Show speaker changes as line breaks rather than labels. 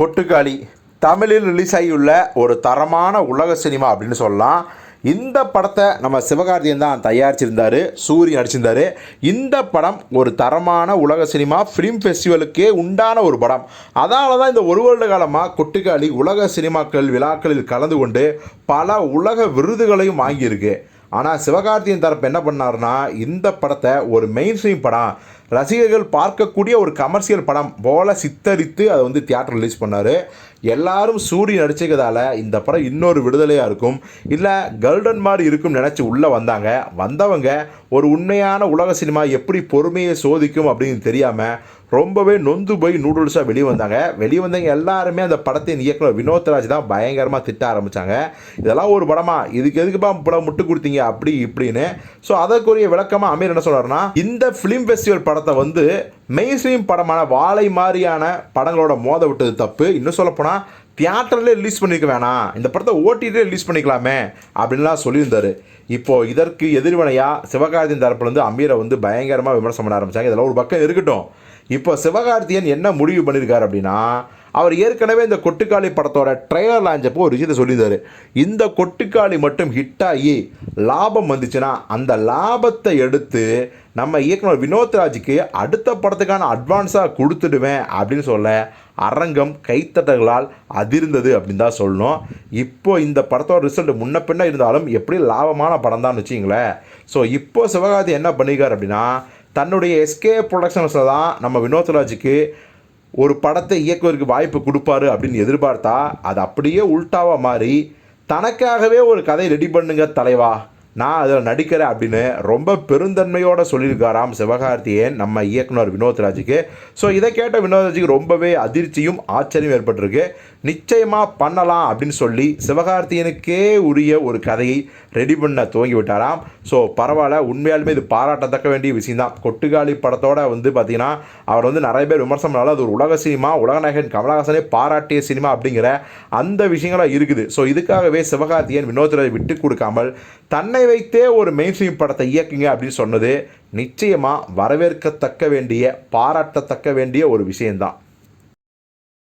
கொட்டுக்காளி. தமிழில் ரிலீஸ் ஆகியுள்ள ஒரு தரமான உலக சினிமா அப்படின்னு சொல்லலாம். இந்த படத்தை நம்ம சிவகார்த்தியன் தான் தயாரிச்சிருந்தார் சூரி நடிச்சிருந்தார். இந்த படம் ஒரு தரமான உலக சினிமா ஃபிலிம் ஃபெஸ்டிவலுக்கே உண்டான ஒரு படம். அதனால தான் இந்த ஒரு வருட காலமாக கொட்டுக்காளி உலக சினிமாக்கள் விழாக்களில் கலந்து கொண்டு பல உலக விருதுகளையும் வாங்கியிருக்கு. ஆனால் சிவகார்த்தியன் தரப்பு என்ன பண்ணாருன்னா இந்த படத்தை ஒரு மெயின் ஸ்ட்ரீம் படம் ரசிகர்கள் பார்க்கக்கூடிய ஒரு கமர்ஷியல் படம் போல சித்தரித்து அதை வந்து தியேட்டர் ரிலீஸ் பண்ணார். எல்லாரும் சூரிய நடிச்சதால இந்த படம் இன்னொரு விடுதலையாக இருக்கும். இல்லை கல்டன் மாதிரி இருக்கும்னு நினச்சி உள்ளே வந்தாங்க. வந்தவங்க ஒரு உண்மையான உலக சினிமா எப்படி பொறுமையை சோதிக்கும் அப்படின்னு தெரியாமல் ரொம்பவே நொந்து போய் நூடுல்ஸாக வெளியே வந்தாங்க. வெளியே வந்தவங்க எல்லாருமே அந்த படத்தின் இயக்குனர் வினோத்ராஜ் தான் பயங்கரமாக திட்ட ஆரம்பித்தாங்க இதெல்லாம் ஒரு படமா? இதுக்கு எதுக்குப்பா படம் முட்டு கொடுத்தீங்க? அப்படி இப்படின்னு. ஸோ அதற்குரிய விளக்கமாக அமீர் என்ன சொல்கிறாருன்னா இந்த ஃபிலிம் ஃபெஸ்டிவல் படம் படத்தை வந்து மெயின் ஸ்ட்ரீம் படமான வாழை மாதிரியான படங்களோட மோத விட்டது தப்பு. இன்னும் சொல்லப்போனால் தியேட்டர்லேயே ரிலீஸ் பண்ணிக்க வேணாம். இந்த படத்தை ஓட்டிகிட்டே ரிலீஸ் பண்ணிக்கலாமே அப்படின்லாம் சொல்லியிருந்தாரு. இப்போது இதற்கு எதிர்வினையாக சிவகார்த்தியின் தரப்புலேருந்து அமீரை வந்து பயங்கரமாக விமர்சனம் பண்ண ஆரம்பித்தாங்க இதெல்லாம் ஒரு பக்கம் இருக்கட்டும். இப்போ சிவகார்த்தியன் என்ன முடிவு பண்ணியிருக்கார் அப்படின்னா அவர் ஏற்கனவே இந்த கொட்டுக்காளி படத்தோட ட்ரைலர் லாஞ்சப்போ ஒரு விஷயத்தை சொல்லியிருந்தார். இந்த கொட்டுக்காளி மட்டும் ஹிட் ஆகி லாபம் வந்துச்சுன்னா அந்த லாபத்தை எடுத்து நம்ம இயக்குனர் வினோத்ராஜுக்கு அடுத்த படத்துக்கான அட்வான்ஸாக கொடுத்துடுவேன் அப்படின்னு சொல்ல அரங்கம் கைத்தட்டங்களால் அதிர்ந்தது அப்படின்னு தான் சொல்லணும். இப்போ இந்த படத்தோட ரிசல்ட் முன்ன பின்ன இருந்தாலும் எப்படி லாபமான படம் தான் வச்சிங்களேன் ஸோ இப்போ சிவகார்த்தி என்ன பண்ணியிருக்காரு அப்படின்னா தன்னுடைய எஸ்கே ப்ரொடக்ஷன்ஸில் தான் நம்ம வினோத்ராஜுக்கு ஒரு படத்தை இயக்குவதற்கு வாய்ப்பு கொடுப்பாரு அப்படின்னு எதிர்பார்த்தா அது அப்படியே உல்ட்டாவாக மாறி தனக்காகவே ஒரு கதை ரெடி பண்ணுங்க தலைவா நான் அதில் நடிக்கிறேன் அப்படின்னு ரொம்ப பெருந்தன்மையோட சொல்லியிருக்காராம் சிவகார்த்தியேயன் நம்ம இயக்குனர் வினோத்ராஜுக்கு ஸோ இதை கேட்ட வினோத்ராஜுக்கு ரொம்பவே அதிர்ச்சியும் ஆச்சரியம் ஏற்பட்டிருக்கு. நிச்சயமாக பண்ணலாம் அப்படின்னு சொல்லி சிவகார்த்தியனுக்கே உரிய ஒரு கதையை ரெடி பண்ண துவங்கி விட்டாராம் ஸோ பரவாயில்ல உண்மையாலுமே இது பாராட்டத்தக்க வேண்டிய விஷயம்தான். கொட்டுக்காளி படத்தோட வந்து பார்த்தீங்கன்னா அவர் வந்து நிறைய பேர் விமர்சனம்னால அது ஒரு உலக சினிமா உலகநாயகன் கமலஹாசனே பாராட்டிய சினிமா அப்படிங்கிற அந்த விஷயங்களாக இருக்குது. ஸோ இதுக்காகவே சிவகார்த்தியன் வினோத்ராஜ் விட்டு கொடுக்காமல் தன்னை வைத்தே ஒரு மெயின் ஸ்ட்ரீம் படத்தை இயக்குங்க அப்படின்னு சொன்னது நிச்சயமாக வரவேற்கத்தக்க வேண்டிய பாராட்டத்தக்க வேண்டிய ஒரு விஷயம்தான்.